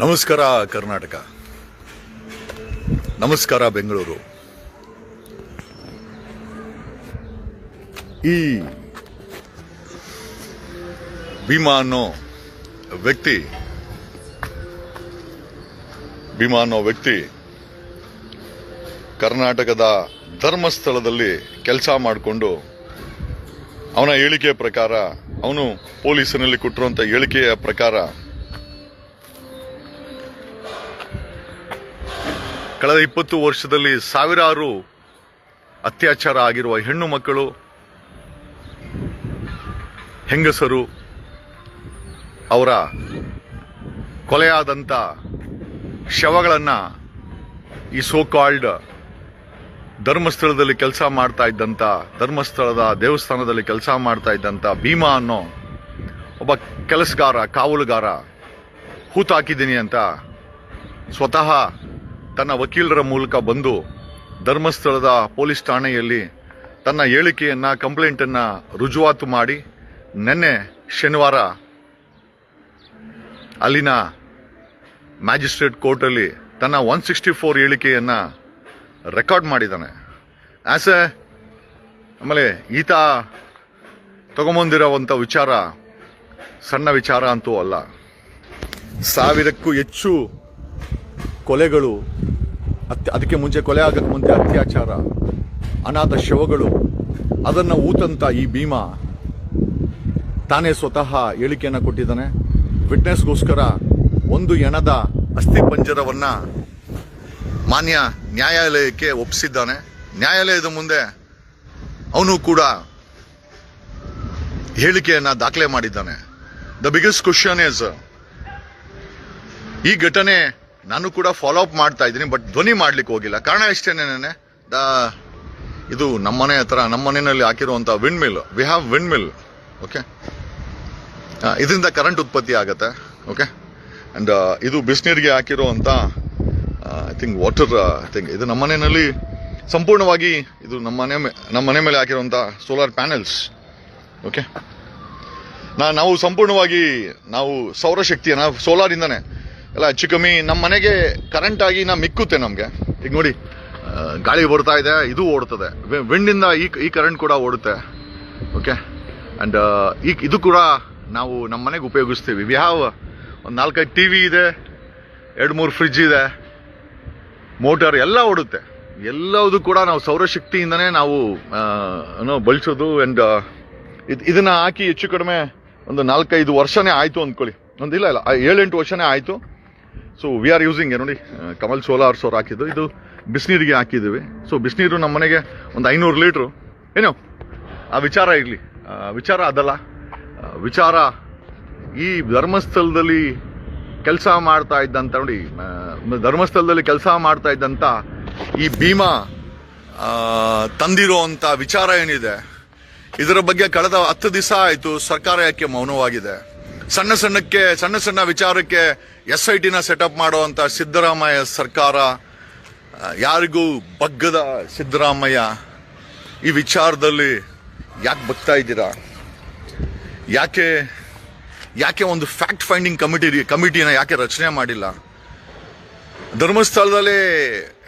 ನಮಸ್ಕಾರ, ಕರ್ನಾಟಕ. ನಮಸ್ಕಾರ, ಬೆಂಗಳೂರು. ಈ ಭೀಮಾ ಅನ್ನೋ ವ್ಯಕ್ತಿ ಭೀಮಾ ಅನ್ನೋ ವ್ಯಕ್ತಿ ಕರ್ನಾಟಕದ ಧರ್ಮಸ್ಥಳದಲ್ಲಿ ಕೆಲಸ ಮಾಡಿಕೊಂಡು ಅವನ ಹೇಳಿಕೆಯ ಪ್ರಕಾರ, ಅವನು ಪೊಲೀಸಿನಲ್ಲಿ ಕೊಟ್ಟಿರುವಂಥ ಹೇಳಿಕೆಯ ಪ್ರಕಾರ ಕಳೆದ ಇಪ್ಪತ್ತು ವರ್ಷದಲ್ಲಿ ಸಾವಿರಾರು ಅತ್ಯಾಚಾರ ಆಗಿರುವ ಹೆಣ್ಣು ಮಕ್ಕಳು, ಹೆಂಗಸರು, ಅವರ ಕೊಲೆಯಾದಂಥ ಶವಗಳನ್ನು ಈ ಸೋ ಕಾಲ್ಡ್ ಧರ್ಮಸ್ಥಳದಲ್ಲಿ ಕೆಲಸ ಮಾಡ್ತಾ ಇದ್ದಂಥ ಧರ್ಮಸ್ಥಳದ ದೇವಸ್ಥಾನದಲ್ಲಿ ಕೆಲಸ ಮಾಡ್ತಾ ಇದ್ದಂಥ ಭೀಮಾ ಅನ್ನೋ ಒಬ್ಬ ಕೆಲಸಗಾರ, ಕಾವಲುಗಾರ, ಹೂತಾಕಿದ್ದೀನಿ ಅಂತ ಸ್ವತಃ ತನ್ನ ವಕೀಲರ ಮೂಲಕ ಬಂದು ಧರ್ಮಸ್ಥಳದ ಪೊಲೀಸ್ ಠಾಣೆಯಲ್ಲಿ ತನ್ನ ಹೇಳಿಕೆಯನ್ನು, ಕಂಪ್ಲೇಂಟನ್ನು ರುಜುವಾತು ಮಾಡಿ ನಿನ್ನೆ ಶನಿವಾರ ಅಲ್ಲಿನ ಮ್ಯಾಜಿಸ್ಟ್ರೇಟ್ ಕೋರ್ಟಲ್ಲಿ ತನ್ನ ಒನ್ ಸಿಕ್ಸ್ಟಿ ಫೋರ್ ಹೇಳಿಕೆಯನ್ನು ರೆಕಾರ್ಡ್ ಮಾಡಿದ್ದಾನೆ. ಆಸ್ ಎ, ಆಮೇಲೆ ಈತ ತಗೊಂಬಂದಿರೋವಂಥ ವಿಚಾರ ಸಣ್ಣ ವಿಚಾರ ಅಂತೂ ಅಲ್ಲ. ಸಾವಿರಕ್ಕೂ ಹೆಚ್ಚು ಕೊಲೆಗಳು, ಅತ್ಯ, ಅದಕ್ಕೆ ಮುಂಚೆ ಕೊಲೆ ಆಗಕ್ಕೆ ಮುಂಚೆ ಅತ್ಯಾಚಾರ, ಅನಾಥ ಶವಗಳು, ಅದನ್ನು ಊತಂತ ಈ ಭೀಮಾ ತಾನೇ ಸ್ವತಃ ಹೇಳಿಕೆಯನ್ನು ಕೊಟ್ಟಿದ್ದಾನೆ. ವಿಟ್ನೆಸ್ಗೋಸ್ಕರ ಒಂದು ಎಣದ ಅಸ್ಥಿ ಪಂಜರವನ್ನು ಮಾನ್ಯ ನ್ಯಾಯಾಲಯಕ್ಕೆ ಒಪ್ಪಿಸಿದ್ದಾನೆ ನ್ಯಾಯಾಲಯದ ಮುಂದೆ ಅವನು ಕೂಡ ಹೇಳಿಕೆಯನ್ನು ದಾಖಲೆ ಮಾಡಿದ್ದಾನೆ. ದ ಬಿಗ್ಗೆಸ್ಟ್ ಕ್ವಶನ್ ಈಸ್ ಈ ಘಟನೆ ನಾನು ಕೂಡ ಫಾಲೋ ಅಪ್ ಮಾಡ್ತಾ ಇದ್ದೀನಿ ಬಟ್ ಧ್ವನಿ ಮಾಡ್ಲಿಕ್ಕೆ ಹೋಗಿಲ್ಲ. ಕಾರಣ ಇಷ್ಟೇನೇನೆ ದ, ಇದು ನಮ್ಮನೆ ಹತ್ರ, ನಮ್ಮ ಮನೆಯಲ್ಲಿ ಹಾಕಿರುವಂತ wind mill we have wind mill okay ಇದರಿಂದ ಕರೆಂಟ್ ಉತ್ಪತ್ತಿ ಆಗುತ್ತೆ ಓಕೆ ಅಂಡ್ ಇದು ಬಿಸಿನೀರಿಗೆ ಹಾಕಿರುವಂತ I think water I think ಇದು ನಮ್ಮ ಮನೆಯಲ್ಲಿ ಸಂಪೂರ್ಣವಾಗಿ ಇದು ನಮ್ಮ ಮನೆ ನಮ್ಮ ಮನೆ ಮೇಲೆ ಹಾಕಿರುವಂಥ ಸೋಲಾರ್ ಪ್ಯಾನೆಲ್ಸ್ ಓಕೆ ನಾವು ಸಂಪೂರ್ಣವಾಗಿ ನಾವು ಸೌರಶಕ್ತಿಯನ್ನು ಸೋಲಾರಿಂದನೇ ಎಲ್ಲ ಹೆಚ್ಚು ಕಮ್ಮಿ ನಮ್ಮ ಮನೆಗೆ ಕರೆಂಟ್ ಆಗಿ ನಾ ಮಿಕ್ಕುತ್ತೆ ನಮಗೆ. ಈಗ ನೋಡಿ ಗಾಳಿ ಬರ್ತಾ ಇದೆ, ಇದು ಓಡ್ತದೆ. ವಿಂಡಿಂದ ಇಂದ ಈ ಈ ಕರೆಂಟ್ ಕೂಡ ಓಡುತ್ತೆ. ಓಕೆ ಅಂಡ್ ಈ, ಇದು ಕೂಡ ನಾವು ನಮ್ಮ ಮನೆಗೆ ಉಪಯೋಗಿಸ್ತೀವಿ. ವಿ ಹ್ಯಾವ್ ಒಂದು ನಾಲ್ಕೈದು ಟಿ ವಿ ಇದೆ, ಎರಡು ಮೂರು ಫ್ರಿಜ್ ಇದೆ ಮೋಟರ್ ಎಲ್ಲ ಓಡುತ್ತೆ. ಎಲ್ಲದು ಕೂಡ ನಾವು ಸೌರಶಕ್ತಿಯಿಂದನೇ ನಾವು ಏನೋ ಬಳಸೋದು ಅಂಡ್ ಇದನ್ನ ಹಾಕಿ ಹೆಚ್ಚು ಕಡಿಮೆ ಒಂದು ನಾಲ್ಕೈದು ವರ್ಷನೇ ಆಯ್ತು ಅಂದ್ಕೊಳ್ಳಿ. ಒಂದಿಲ್ಲ, ಇಲ್ಲ ಏಳೆಂಟು ವರ್ಷನೇ ಆಯ್ತು. ಸೊ ವಿ ಆರ್ ಯೂಸಿಂಗ್ ನೋಡಿ ಕಮಲ್ ಸೋಲಾರ್ ಸೋರ್ ಹಾಕಿದ್ದು. ಇದು ಬಿಸಿನೀರಿಗೆ ಹಾಕಿದ್ದೀವಿ. ಸೊ ಬಿಸಿನೀರು ನಮ್ಮ ಮನೆಗೆ ಒಂದು ಐನೂರು ಲೀಟ್ರು. ಏನು, ಆ ವಿಚಾರ ಇರಲಿ. ವಿಚಾರ ಅದಲ್ಲ. ವಿಚಾರ ಈ ಧರ್ಮಸ್ಥಳದಲ್ಲಿ ಕೆಲಸ ಮಾಡ್ತಾ ಇದ್ದಂಥ ನೋಡಿ ಧರ್ಮಸ್ಥಳದಲ್ಲಿ ಕೆಲಸ ಮಾಡ್ತಾ ಇದ್ದಂಥ ಈ ಭೀಮಾ ತಂದಿರೋ ವಿಚಾರ ಏನಿದೆ? ಇದರ ಬಗ್ಗೆ ಕಳೆದ ಹತ್ತು ದಿವಸ ಆಯಿತು ಸರ್ಕಾರ ಯಾಕೆ ಮೌನವಾಗಿದೆ? ಸಣ್ಣ ಸಣ್ಣಕ್ಕೆ, ಸಣ್ಣ ಸಣ್ಣ ವಿಚಾರಕ್ಕೆ ಎಸ್ ಐ ಟಿನ ಸೆಟಪ್ ಮಾಡುವಂತ ಸಿದ್ದರಾಮಯ್ಯ ಸರ್ಕಾರ ಯಾರಿಗೂ ಬಗ್ಗದ ಸಿದ್ದರಾಮಯ್ಯ ಈ ವಿಚಾರದಲ್ಲಿ ಯಾಕೆ ಬಗ್ತಾ ಇದ್ದೀರಾ? ಯಾಕೆ ಯಾಕೆ ಒಂದು ಫ್ಯಾಕ್ಟ್ ಫೈಂಡಿಂಗ್ ಕಮಿಟಿ ಕಮಿಟಿನ ಯಾಕೆ ರಚನೆ ಮಾಡಿಲ್ಲ? ಧರ್ಮಸ್ಥಳದಲ್ಲಿ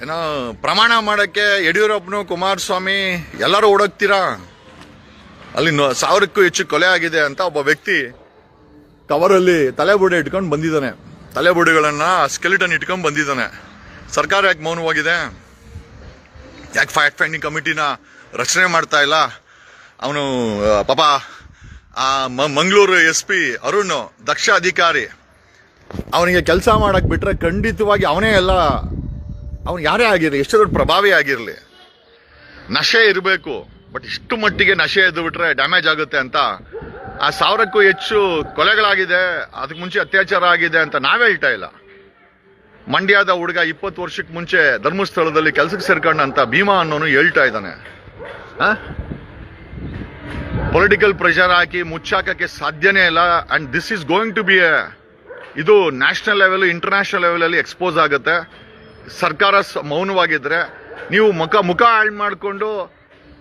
ಏನೋ ಪ್ರಮಾಣ ಮಾಡೋಕ್ಕೆ ಯಡಿಯೂರಪ್ಪನು ಕುಮಾರಸ್ವಾಮಿ ಎಲ್ಲರೂ ಓಡೋಗ್ತೀರಾ ಅಲ್ಲಿ ಸಾವಿರಕ್ಕೂ ಹೆಚ್ಚು ಕೊಲೆ ಆಗಿದೆ ಅಂತ ಒಬ್ಬ ವ್ಯಕ್ತಿ ಕವರಲ್ಲಿ ತಲೆಬುಡೆ ಇಟ್ಕೊಂಡು ಬಂದಿದ್ದಾನೆ. ತಲೆಬುಡೆಗಳನ್ನ ಸ್ಕೆಲಿಟನ್ ಇಟ್ಕೊಂಡು ಬಂದಿದ್ದಾನೆ. ಸರ್ಕಾರ ಯಾಕೆ ಮೌನವಾಗಿದೆ? ಯಾಕೆ ಫ್ಯಾಕ್ಟ್ ಫೈಂಡಿಂಗ್ ಕಮಿಟಿನ ರಚನೆ ಮಾಡ್ತಾ ಇಲ್ಲ? ಅವನು ಪಾಪ, ಆ ಮಂಗಳೂರು ಎಸ್ ಪಿ ಅರುಣ್, ದಕ್ಷ ಅಧಿಕಾರಿ. ಅವನಿಗೆ ಕೆಲಸ ಮಾಡಕ್ ಬಿಟ್ರೆ ಖಂಡಿತವಾಗಿ ಅವನೇ ಎಲ್ಲ, ಅವನು ಯಾರೇ ಆಗಿರಲಿ, ಎಷ್ಟು ದೊಡ್ಡ ಪ್ರಭಾವಿ ಆಗಿರಲಿ. ನಶೆ ಇರಬೇಕು ಬಟ್ ಇಷ್ಟು ಮಟ್ಟಿಗೆ ನಶೆ ಎದ್ದು ಬಿಟ್ರೆ ಡ್ಯಾಮೇಜ್ ಆಗುತ್ತೆ ಅಂತ ಆ ಸಾವಿರಕ್ಕೂ ಹೆಚ್ಚು ಕೊಲೆಗಳಾಗಿದೆ, ಅದಕ್ಕೆ ಮುಂಚೆ ಅತ್ಯಾಚಾರ ಆಗಿದೆ ಅಂತ ನಾವೇ ಹೇಳ್ತಾ ಇಲ್ಲ. ಮಂಡ್ಯದ ಹುಡುಗ ಇಪ್ಪತ್ತು ವರ್ಷಕ್ಕೆ ಮುಂಚೆ ಧರ್ಮಸ್ಥಳದಲ್ಲಿ ಕೆಲಸಕ್ಕೆ ಸೇರ್ಕೊಂಡಂತ ಭೀಮಾ ಅನ್ನೋನು ಹೇಳ್ತಾ ಇದ್ದಾನೆ. ಪೊಲಿಟಿಕಲ್ ಪ್ರೆಷರ್ ಹಾಕಿ ಮುಚ್ಚಾಕಕ್ಕೆ ಸಾಧ್ಯನೇ ಇಲ್ಲ and this is going to be a ಇದು ನ್ಯಾಷನಲ್ ಲೆವೆಲ್ ಇಂಟರ್ನ್ಯಾಷನಲ್ ಲೆವೆಲಲ್ಲಿ ಎಕ್ಸ್ಪೋಸ್ ಆಗುತ್ತೆ. ಸರ್ಕಾರ ಮೌನವಾಗಿದ್ರೆ, ನೀವು ಮುಖ ಮುಖ ಹಾಳು ಮಾಡಿಕೊಂಡು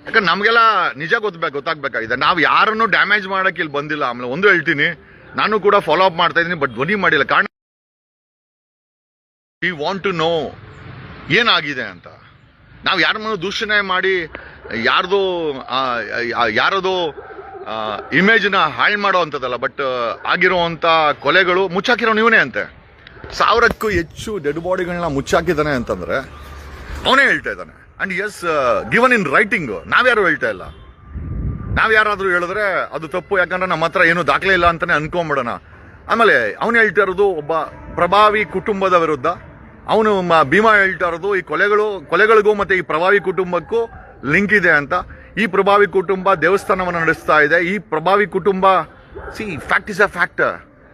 ಯಾಕಂದ್ರೆ ನಮಗೆಲ್ಲ ನಿಜ ಗೊತ್ತಬೇಕು ಗೊತ್ತಾಗಬೇಕಾಗಿದೆ ನಾವು ಯಾರನ್ನು ಡ್ಯಾಮೇಜ್ ಮಾಡೋಕೆ ಇಲ್ಲಿ ಬಂದಿಲ್ಲ. ಆಮೇಲೆ ಒಂದು ಹೇಳ್ತೀನಿ, ನಾನು ಕೂಡ ಫಾಲೋ ಅಪ್ ಮಾಡ್ತಾ ಇದ್ದೀನಿ ಬಟ್ ಧ್ವನಿ ಮಾಡಿಲ್ಲ. ಕಾರಣ ವಿ ವಾಂಟ್ ಟು ನೋ ಏನಾಗಿದೆ ಅಂತ. ನಾವು ಯಾರ ಯಾರನ್ನು ದೂಷಣೆ ಮಾಡಿ, ಯಾರ್ದು ಯಾರದು ಇಮೇಜ್ನ ಹಾಳು ಮಾಡೋ ಅಂಥದ್ದಲ್ಲ ಬಟ್ ಆಗಿರುವಂಥ ಕೊಲೆಗಳು ಮುಚ್ಚಾಕಿರೋ ನೀವನೇ ಅಂತೆ. ಸಾವಿರಕ್ಕೂ ಹೆಚ್ಚು ಡೆಡ್ ಬಾಡಿಗಳನ್ನ ಮುಚ್ಚಾಕಿದ್ದಾನೆ ಅಂತಂದ್ರೆ, ಅವನೇ ಹೇಳ್ತಾ ಇದ್ದಾನೆ. And as given in writing ನಾವ್ಯಾರು ಹೇಳ್ತಾ ಇಲ್ಲ. ನಾವ್ ಯಾರಾದ್ರೂ ಹೇಳಿದ್ರೆ ಅದು ತಪ್ಪು, ಯಾಕಂದ್ರೆ ನಮ್ಮ ಹತ್ರ ಏನು ದಾಖಲೆ ಇಲ್ಲ ಅಂತಾನೆ ಅನ್ಕೊಂಬಿಡೋಣ. ಆಮೇಲೆ ಅವನು ಹೇಳ್ತಾ ಇರೋದು ಒಬ್ಬ ಪ್ರಭಾವಿ ಕುಟುಂಬದ ವಿರುದ್ಧ. ಅವನು ಭೀಮಾ ಹೇಳ್ತಾ ಇರೋದು, ಈ ಕೊಲೆಗಳು, ಕೊಲೆಗಳಿಗೂ ಮತ್ತೆ ಈ ಪ್ರಭಾವಿ ಕುಟುಂಬಕ್ಕೂ ಲಿಂಕ್ ಇದೆ ಅಂತ. ಈ ಪ್ರಭಾವಿ ಕುಟುಂಬ ದೇವಸ್ಥಾನವನ್ನು ನಡೆಸ್ತಾ ಇದೆ. ಈ ಪ್ರಭಾವಿ ಕುಟುಂಬ see fact is a fact